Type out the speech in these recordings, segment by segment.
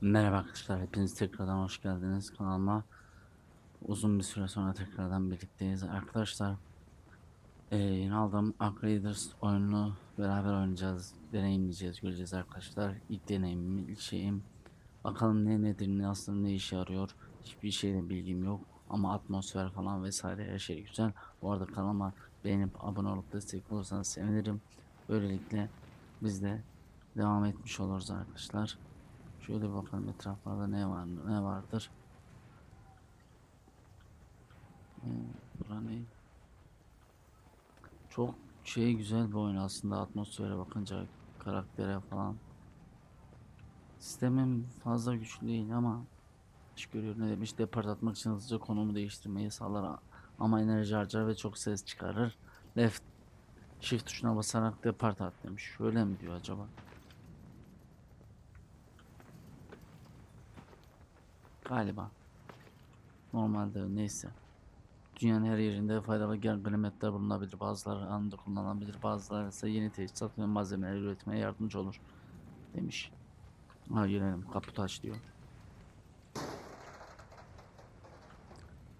Merhaba arkadaşlar, hepiniz tekrardan hoş geldiniz kanalıma. Uzun bir süre sonra tekrardan birlikteyiz arkadaşlar. Ee, yeni aldığım Ark Raiders oyununu beraber oynayacağız, deneyimleyeceğiz, göreceğiz arkadaşlar. İlk deneyimim, ilk şeyim. Bakalım ne nedir, ne aslında ne işe yarıyor. Hiçbir şeyden bilgim yok ama atmosfer falan vesaire her şey güzel. Bu arada kanalıma beğenip abone olup destek olursanız sevinirim. Böylelikle biz de devam etmiş oluruz arkadaşlar. Şöyle bakalım etraflarda ne var ne vardır. Ne? Çok şey güzel bir oyun aslında atmosfere bakınca karaktere falan. Sistemim fazla güçlü değil ama iş görüyor ne demiş depart atmak için hızlıca konumu değiştirmeyi sağlar ama enerji harcar ve çok ses çıkarır. Left shift tuşuna basarak depart at demiş. Şöyle mi diyor acaba? Galiba. Normalde neyse. Dünyanın her yerinde faydalı ganimetler bulunabilir. Bazıları anında kullanılabilir. Bazıları ise yeni teçhizat ve malzemeler üretmeye yardımcı olur. Demiş. Ha girelim. Kaput aç diyor.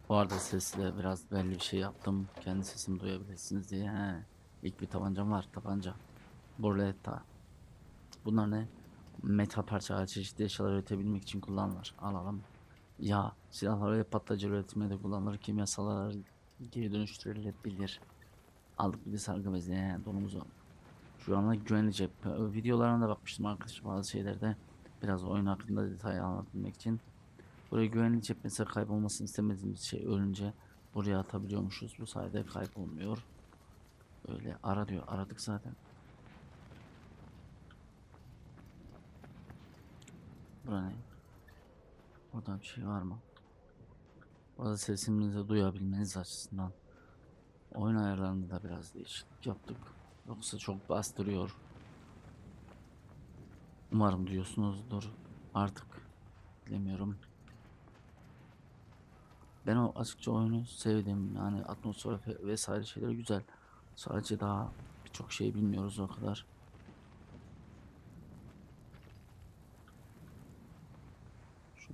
Bu arada sesle biraz belli bir şey yaptım. Kendi sesimi duyabilirsiniz diye. He. İlk bir tabancam var. Tabanca. Burletta. Bunlar ne? Metal parça çeşitli eşyalar üretebilmek için kullanılır. Alalım. Ya silahlar ve patlayıcı üretiminde de kullanılır. Kimyasallar geri dönüştürülebilir. Aldık bir de sargı bezi. He, donumuzu. Şu anda güvenli cep. Ö, Videolarına da bakmıştım arkadaşlar bazı şeylerde. Biraz oyun hakkında detay anlatabilmek için. Buraya güvenli cep mesela kaybolmasını istemediğimiz şey ölünce buraya atabiliyormuşuz. Bu sayede kaybolmuyor. Öyle ara diyor. Aradık zaten. Bura ne? Burada bir şey var mı? Bazı sesimizi duyabilmeniz açısından oyun ayarlarında da biraz değişiklik yaptık. Yoksa çok bastırıyor. Umarım duyuyorsunuzdur. Artık bilemiyorum. Ben o açıkça oyunu sevdim. Yani atmosfer ve- vesaire şeyler güzel. Sadece daha birçok şey bilmiyoruz o kadar.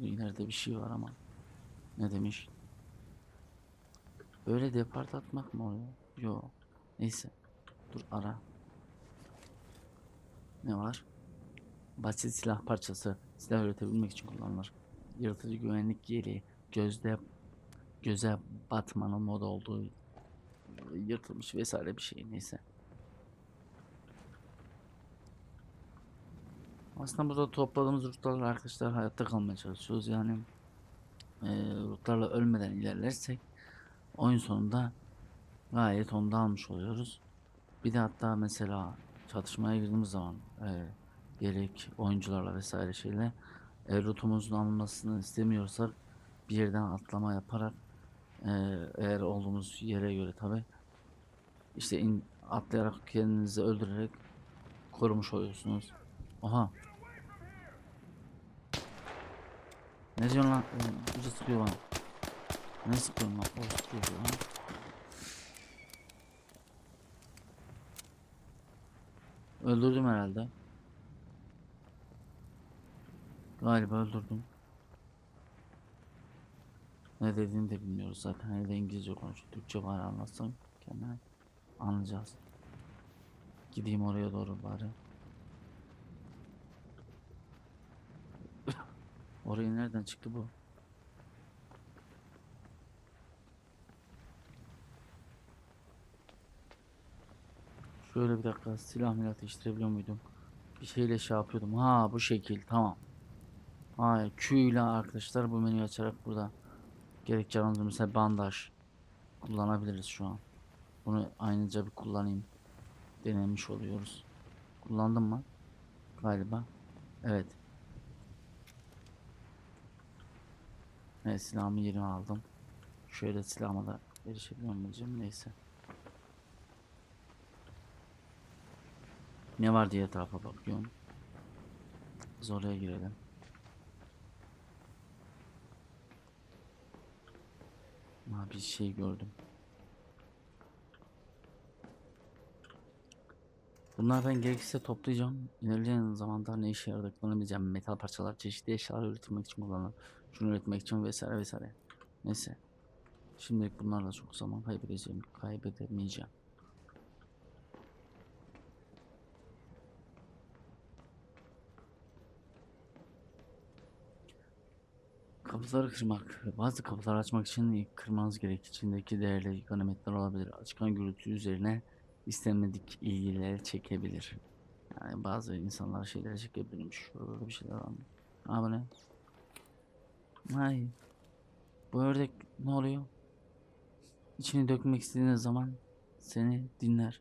Şurada ileride bir şey var ama. Ne demiş? Böyle depart atmak mı oluyor? Yo. Neyse. Dur ara. Ne var? Basit silah parçası. Silah üretebilmek için kullanılır. Yırtıcı güvenlik yeleği. Gözde göze batmanın moda olduğu yırtılmış vesaire bir şey neyse. Aslında burada topladığımız rutlarla arkadaşlar hayatta kalmaya çalışıyoruz. Yani eee rutlarla ölmeden ilerlersek oyun sonunda gayet onu almış oluyoruz. Bir de hatta mesela çatışmaya girdiğimiz zaman eee, gerek oyuncularla vesaire şeyle eğer rutumuzun alınmasını istemiyorsak bir yerden atlama yaparak eee, eğer olduğumuz yere göre tabi işte in, atlayarak kendinizi öldürerek korumuş oluyorsunuz. Oha. Ne diyorsun lan? Ucu sıkıyor bana. Ne sıkıyorsun lan? O sıkıyor lan. Öldürdüm herhalde. Galiba öldürdüm. Ne dediğini de bilmiyoruz zaten. Hele de İngilizce konuşuyor. Türkçe bari anlatsam kendine anlayacağız. Gideyim oraya doğru bari. Oraya nereden çıktı bu? Şöyle bir dakika silah milah ateştirebiliyor muydum? Bir şeyle şey yapıyordum. Ha bu şekil tamam. Hayır Q ile arkadaşlar bu menüyü açarak burada gerek canımızı mesela bandaj kullanabiliriz şu an. Bunu aynıca bir kullanayım. Denemiş oluyoruz. Kullandım mı? Galiba. Evet. Evet silahımı yerine aldım. Şöyle silahıma da erişebiliyor muyum? Neyse. Ne var diye etrafa bakıyorum. Biz oraya girelim. Ha bir şey gördüm. Bunlar ben gerekirse toplayacağım. İlerleyen zamanda ne işe yaradıklarını bileceğim. Metal parçalar, çeşitli eşyalar üretmek için kullanılır. Şunu üretmek için vesaire vesaire. Neyse. Şimdilik bunlarla çok zaman kaybedeceğim. Kaybedemeyeceğim. Kapıları kırmak. Bazı kapıları açmak için kırmanız gerek. İçindeki değerli ganimetler olabilir. Açıkan gürültü üzerine istenmedik ilgileri çekebilir. Yani bazı insanlar şeyleri çekebilirmiş. Da bir şeyler var mı? Ha bu ne? Hay. Bu ördek ne oluyor? İçini dökmek istediğiniz zaman seni dinler.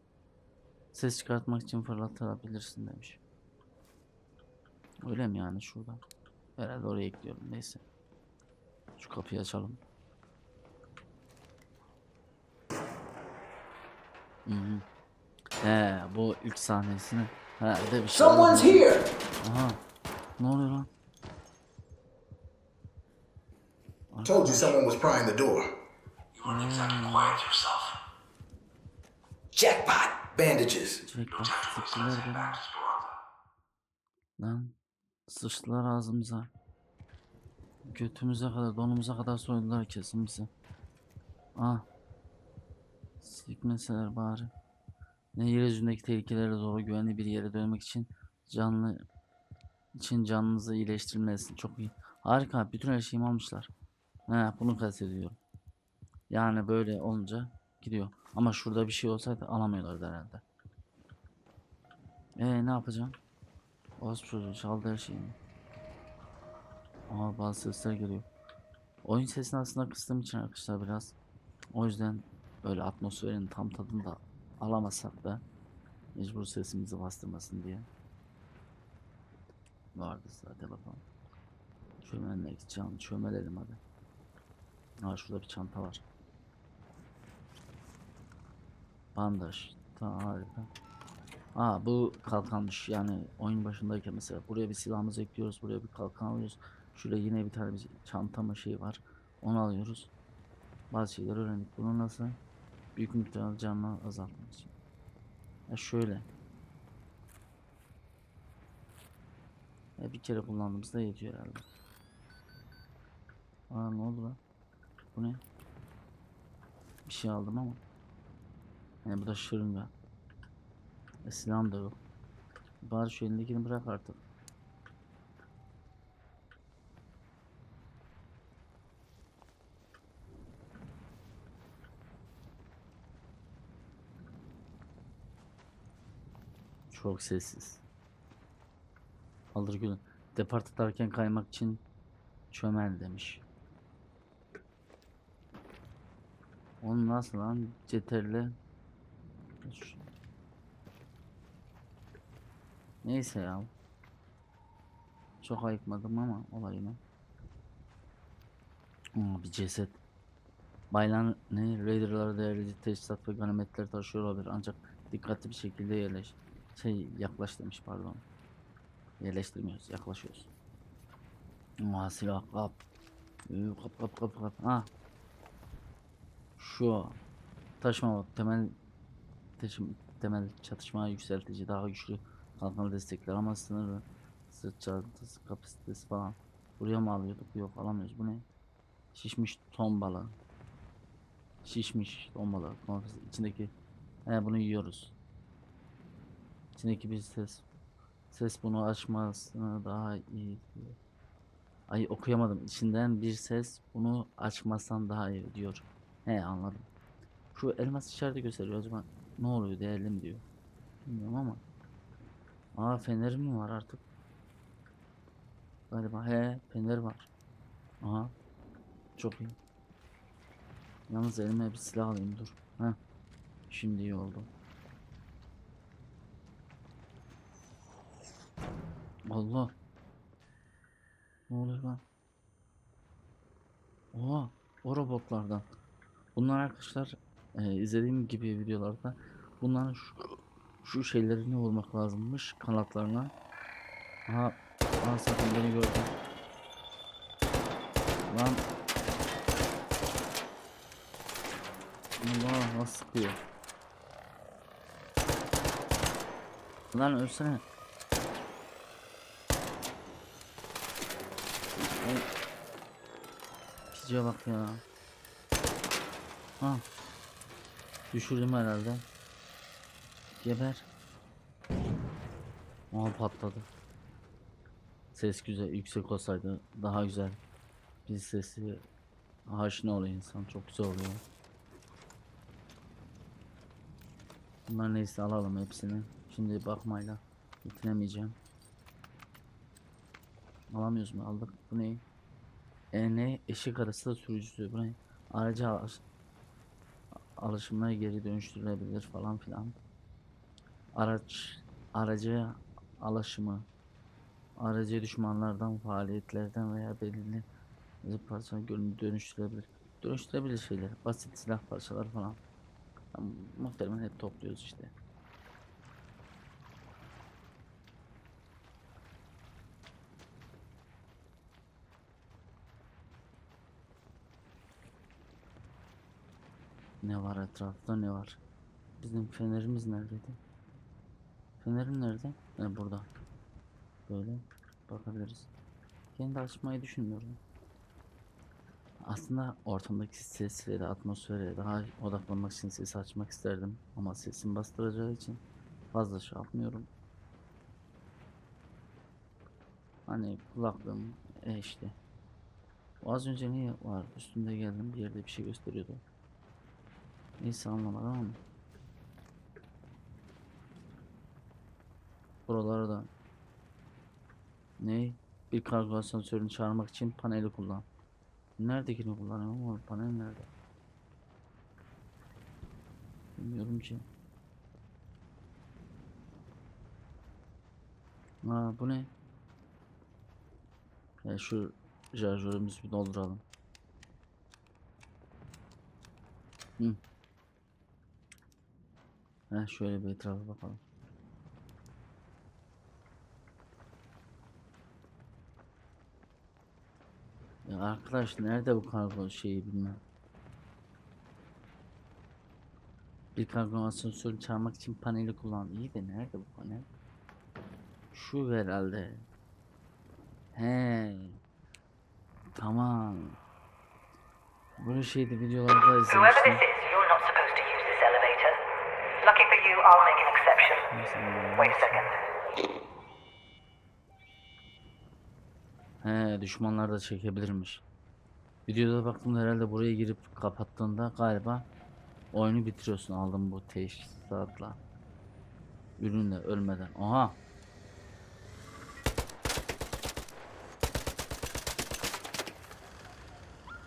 Ses çıkartmak için fırlatabilirsin demiş. Öyle mi yani şurada? Herhalde oraya ekliyorum neyse. Şu kapıyı açalım. Hı hı. He bu ilk sahnesini. Herhalde bir şey. Someone's here! Aha. Ne oluyor lan? Told you someone was prying the door. You want to exactly quiet yourself. Jackpot! Bandages. Lan. Sıçtılar ağzımıza. Götümüze kadar, donumuza kadar soydular kesin bizi. Ah. Sikmeseler bari. Ne yeryüzündeki tehlikelere doğru güvenli bir yere dönmek için canlı için canınızı iyileştirmelisin. Çok iyi. Harika. Bütün her şeyimi almışlar. He, bunu kastediyorum. Yani böyle olunca gidiyor. Ama şurada bir şey olsaydı alamıyorlardı herhalde. Ee ne yapacağım? Oğuz çaldı her şeyimi. Aa bazı sesler geliyor. Oyun sesini aslında kıstığım için arkadaşlar biraz. O yüzden böyle atmosferin tam tadını da alamasak da mecbur sesimizi bastırmasın diye. Vardı zaten bakalım. Çömelmek can çömelelim hadi. Aa şurada bir çanta var. Bandaj. Tamam harika. Aa bu kalkanmış. Yani oyun başındayken mesela buraya bir silahımızı ekliyoruz buraya bir kalkan alıyoruz. Şurada yine bir tane bir çanta mı şey var onu alıyoruz. Bazı şeyler öğrendik. Bunu nasıl? Büyük miktarda canını azaltmak için. Ya şöyle. Ya bir kere kullandığımızda yetiyor herhalde. Aa ne oldu lan bu ne bir şey aldım ama yani bu da şırınga e, silahım da yok. Bari şu elindekini bırak artık. Çok sessiz. Alır gülüm. Depart atarken kaymak için çömel demiş. Onu nasıl lan? Ceterle. Şu- Neyse ya. Çok ayıkmadım ama olayını. Aa, bir ceset. Baylan ne? Raider'lar değerli teçhizat ve ganimetler taşıyor olabilir ancak dikkatli bir şekilde yerleş. Şey yaklaş demiş pardon. Yerleştirmiyoruz yaklaşıyoruz. Aa silah kap. Kap kap kap kap. Ha. Şu taşıma temel taşım, temel çatışma yükseltici daha güçlü kalkanı destekler ama sınırlı sırt çantası kapasitesi falan. Buraya mı alıyorduk? Yok alamıyoruz. Bu ne? Şişmiş ton balığı şişmiş ton balığı içindeki he bunu yiyoruz. İçindeki bir ses ses bunu açmasını daha iyi diyor. ay okuyamadım. İçinden bir ses bunu açmasan daha iyi diyor he anladım şu elmas işareti gösteriyor acaba ne oluyor değerli mi diyor bilmiyorum ama Aa fener mi var artık? Galiba he fener var. Aha. Çok iyi. Yalnız elime bir silah alayım dur. Heh. Şimdi iyi oldu. Allah. Ne oluyor lan? Oha. O robotlardan. Bunlar arkadaşlar e, izlediğim gibi videolarda bunların şu şu şeylerini vurmak lazımmış kanatlarına. Aha, aha sakın beni gördü. Lan. Allah nasıl sıkıyor. Lan ölsene. Ay. Bak ya. Ha. Düşürdüm herhalde. Geber. Aha patladı. Ses güzel, yüksek olsaydı daha güzel. Bir sesi aşina oluyor insan. Çok güzel oluyor. Bunlar neyse alalım hepsini. Şimdi bakmayla bitiremeyeceğim. Alamıyoruz mu? Aldık. Bu ne? E ne? Eşek arası da sürücüsü. Bu ne? Aracı alışımına geri dönüştürülebilir falan filan. Araç aracı alışımı aracı düşmanlardan, faaliyetlerden veya belirli zıp parçalar görünü dönüştürebilir. Dönüştürebilir şeyler. Basit silah parçaları falan. Ama muhtemelen hep topluyoruz işte. Ne var etrafta ne var? Bizim fenerimiz neredeydi? Fenerim nerede? Ha, burada. Böyle bakabiliriz. Kendi açmayı düşünmüyorum. Aslında ortamdaki ses ve de atmosfere daha odaklanmak için sesi açmak isterdim. Ama sesim bastıracağı için fazla şey yapmıyorum. Hani kulaklığım e işte. Az önce niye var? Üstünde geldim bir yerde bir şey gösteriyordu. Neyse anlamadım ama. Buraları da ne? Bir kargo asansörünü çağırmak için paneli kullan. Neredekini kullanıyorum ama panel nerede? Bilmiyorum ki. Aa bu ne? Ya şu şarjörümüzü bir dolduralım. Hı. Heh, şöyle bir etrafa bakalım. Ya arkadaş nerede bu kargo şeyi bilmem. Bir kargo asansörü çağırmak için paneli kullan. İyi de nerede bu panel? Şu herhalde. He. Tamam. Böyle şeydi videolarda izlemiştim. is, you're not supposed to use this elevator. Lucky for you, I'll make an exception. Wait a second. He düşmanlar da çekebilirmiş. Videoda baktım herhalde buraya girip kapattığında galiba oyunu bitiriyorsun aldım bu teşhisatla. Ürünle ölmeden. Aha.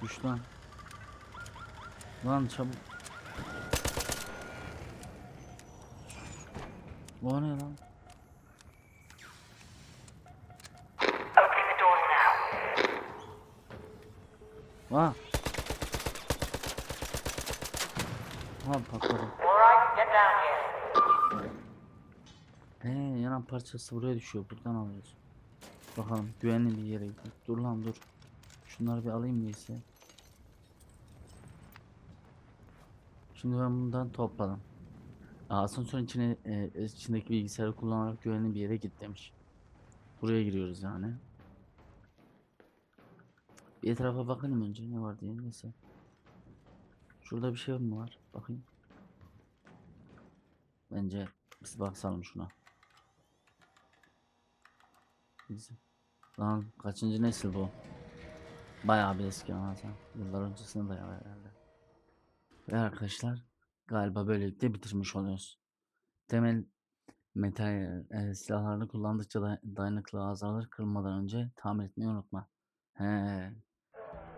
Düş lan. Lan çabuk. Bu ne lan? Ha. Ha patladı. He yanan parçası buraya düşüyor. Buradan alıyoruz. Bakalım güvenli bir yere gidelim. Dur lan dur. Şunları bir alayım neyse. Şimdi ben bundan topladım. Asansörün içine, e, içindeki bilgisayarı kullanarak güvenli bir yere git demiş. Buraya giriyoruz yani. Bir etrafa bakalım önce ne var diye neyse. Şurada bir şey mi var? Bakayım. Bence biz bakalım şuna. Bizim. Lan kaçıncı nesil bu? Bayağı bir eski anlatan. Yıllar öncesine dayanıyor herhalde. Ve arkadaşlar galiba böylelikle bitirmiş oluyoruz. Temel metal e, silahlarını kullandıkça da dayanıklılığı azalır. Kırılmadan önce tamir etmeyi unutma. He.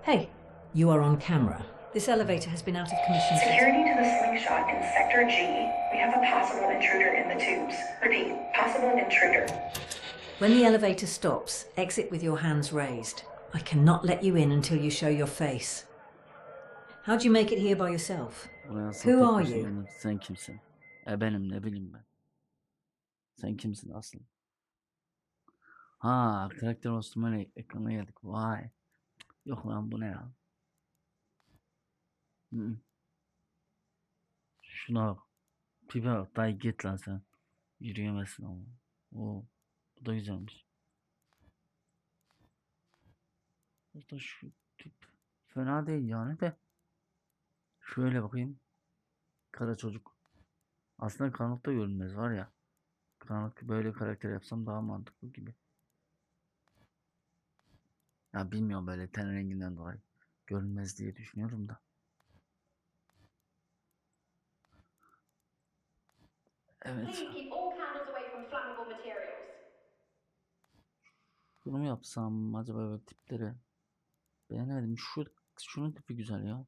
Hey, you are on camera. This elevator has been out of commission since. Security to the slingshot in Sector G. We have a possible intruder in the tubes. Repeat, possible intruder. When the elevator stops, exit with your hands raised. I cannot let you in until you show your face. How'd you make it here by yourself? Asıl Who are you? Sen kimsin? E benim ne bileyim ben. Sen kimsin asıl? Ha karakter oluşturmayla ekrana geldik. Vay. Yok lan bu ne ya? Hı. Şuna bak. Pipe bak. Dayı git lan sen. Yürüyemezsin ama. Oo, bu da güzelmiş. Burada şu tip fena değil yani de. Şöyle bakayım. Kara çocuk. Aslında karanlıkta görünmez var ya. Karanlık böyle karakter yapsam daha mantıklı gibi. Ya bilmiyorum böyle ten renginden dolayı. Görünmez diye düşünüyorum da. Evet. Bunu mu yapsam acaba böyle tipleri? Beğenemedim. Şu şunun tipi güzel ya.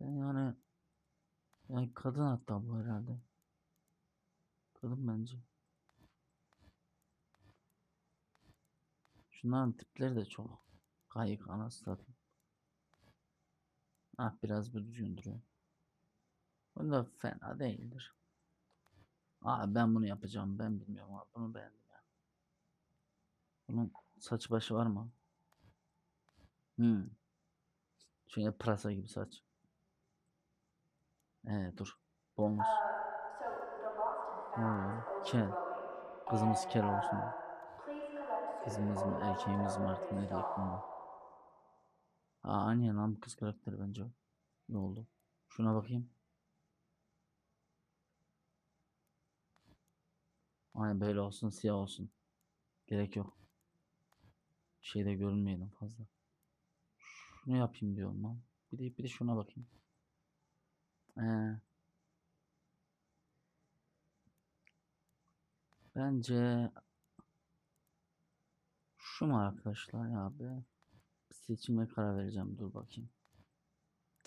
Yani yani kadın hatta bu herhalde. Kadın bence. Şunların tipleri de çok kayık anasını satayım. Ah biraz bir düzgün duruyor. Bu da fena değildir. Aa ben bunu yapacağım. Ben bilmiyorum abi. Bunu beğendim ya. Bunun saç başı var mı? Hmm. Şöyle pırasa gibi saç. Ee dur. Bonus. İs kel. Kızımız kel olsun. Kızımız mı erkeğimiz mi artık ne diyecek bunu. Aa aynen lan bu kız karakteri bence. Ne oldu? Şuna bakayım. Aynen böyle olsun siyah olsun. Gerek yok. Şeyde görünmeyelim fazla. Şunu yapayım diyorum lan. Bir de bir de şuna bakayım. Ee, bence şu mu arkadaşlar ya be? Seçime karar vereceğim. Dur bakayım.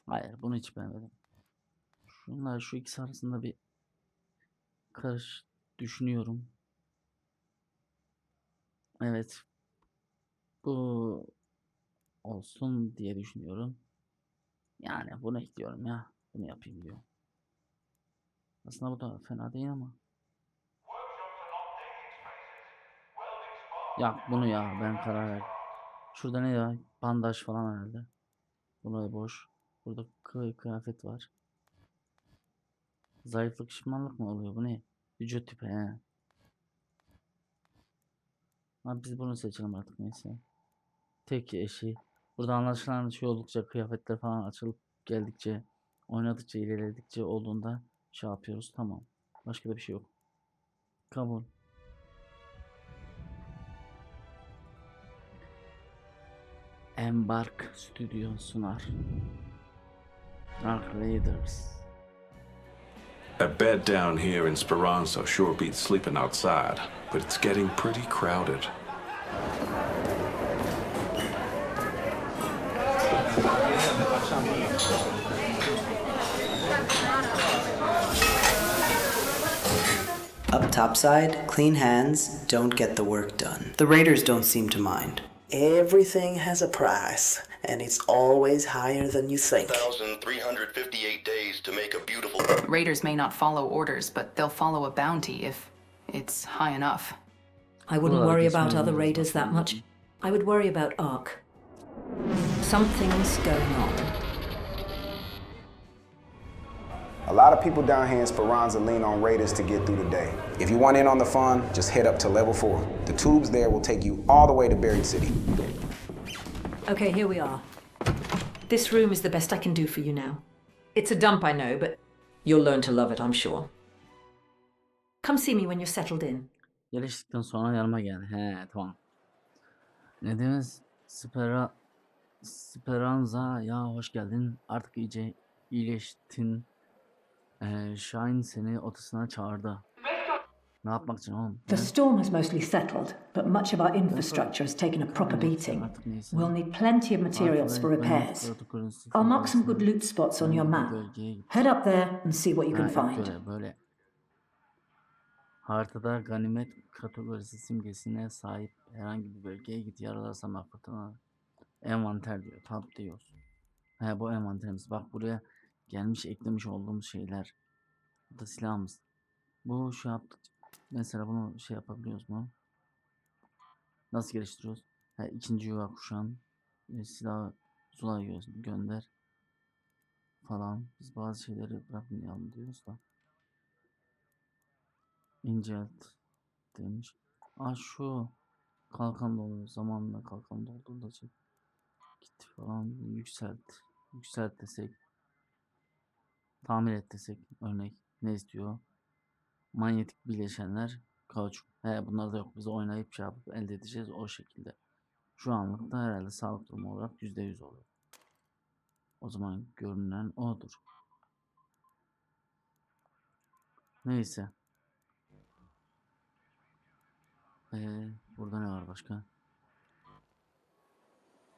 Hayır bunu hiç beğenmedim. Şunlar şu ikisi arasında bir karış düşünüyorum. Evet. Bu olsun diye düşünüyorum. Yani bunu ekliyorum ya. Bunu yapayım diyor. Aslında bu da fena değil ama. Ya bunu ya ben karar verdim. Şurada ne ya? Bandaj falan herhalde. Burası boş. Burada kıy kıyafet var. Zayıflık şişmanlık mı oluyor? Bu ne? Vücut tipi he. Abi biz bunu seçelim artık neyse. Tek eşi. Burada anlaşılan şey oldukça kıyafetler falan açılıp geldikçe oynadıkça ilerledikçe olduğunda şey yapıyoruz tamam. Başka da bir şey yok. Kabul. Embark Studio sunar. Dark Raiders. A bed down here in Speranza sure beats sleeping outside, but it's getting pretty crowded. Topside, clean hands don't get the work done. The Raiders don't seem to mind. Everything has a price, and it's always higher than you think. 1,358 days to make a beautiful. Raiders may not follow orders, but they'll follow a bounty if it's high enough. I wouldn't Well, worry guess about other raiders that much. I would worry about Ark. Something's going on. A lot of people down here in Speranza lean on Raiders to get through the day. If you want in on the fun, just head up to level 4. The tubes there will take you all the way to Buried City. Okay, here we are. This room is the best I can do for you now. It's a dump, I know, but you'll learn to love it, I'm sure. Come see me when you're settled in. Geliştikten sonra yanıma gel. He tamam. Ne deniz? Spera... Speranza ya hoş geldin. Artık iyice iyileştin. Ee, Şahin seni odasına çağırdı. Ne yapmak için oğlum? The He? storm has mostly settled, but much of our infrastructure has taken a proper beating. We'll need plenty of materials for repairs. I'll mark some good loot spots on your map. Head up there and see what you can find. Böyle. Haritada ganimet kategorisi simgesine sahip herhangi bir bölgeye git yaralarsam affatına envanter diyor. Tab diyoruz. He bu envanterimiz. Bak buraya gelmiş eklemiş olduğumuz şeyler. Bu da silahımız. Bu şey yaptık. Mesela bunu şey yapabiliyoruz mu? Nasıl geliştiriyoruz? He, ikinci yuva kuşan. E, silah Zula'ya gö- gönder. Falan. Biz bazı şeyleri bırakmayalım diyoruz da. İncelt demiş. Aa şu kalkan dolu zamanla kalkan doldurulacak. Git falan yükselt. Yükselt desek. Tamir et desek örnek ne istiyor? Manyetik bileşenler kauçuk. He bunlar da yok. Biz oynayıp şey yapıp elde edeceğiz o şekilde. Şu anlık da herhalde sağlık durumu olarak %100 oluyor. O zaman görünen odur. Neyse. Ee, burada ne var başka?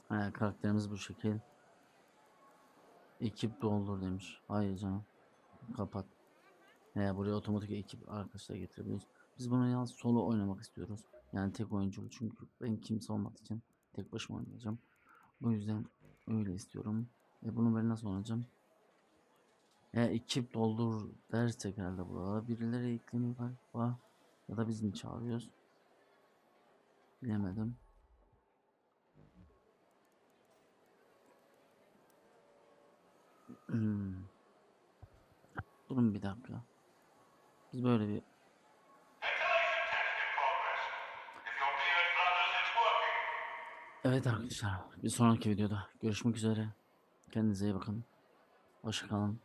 He, karakterimiz bu şekil. Ekip doldur demiş. Hayır canım. Kapat. He, buraya otomatik ekip arkadaşlar getirebiliyoruz. Biz bunu yalnız solo oynamak istiyoruz. Yani tek oyunculu çünkü ben kimse olmadığı için tek başıma oynayacağım. Bu yüzden öyle istiyorum. E bunu ben nasıl oynayacağım? E ekip doldur dersek herhalde burada birileri ekleniyor galiba. Ya da biz mi çağırıyoruz? Bilemedim. Hmm. Durun bir dakika. Biz böyle bir Evet arkadaşlar bir sonraki videoda görüşmek üzere. Kendinize iyi bakın. Hoşçakalın.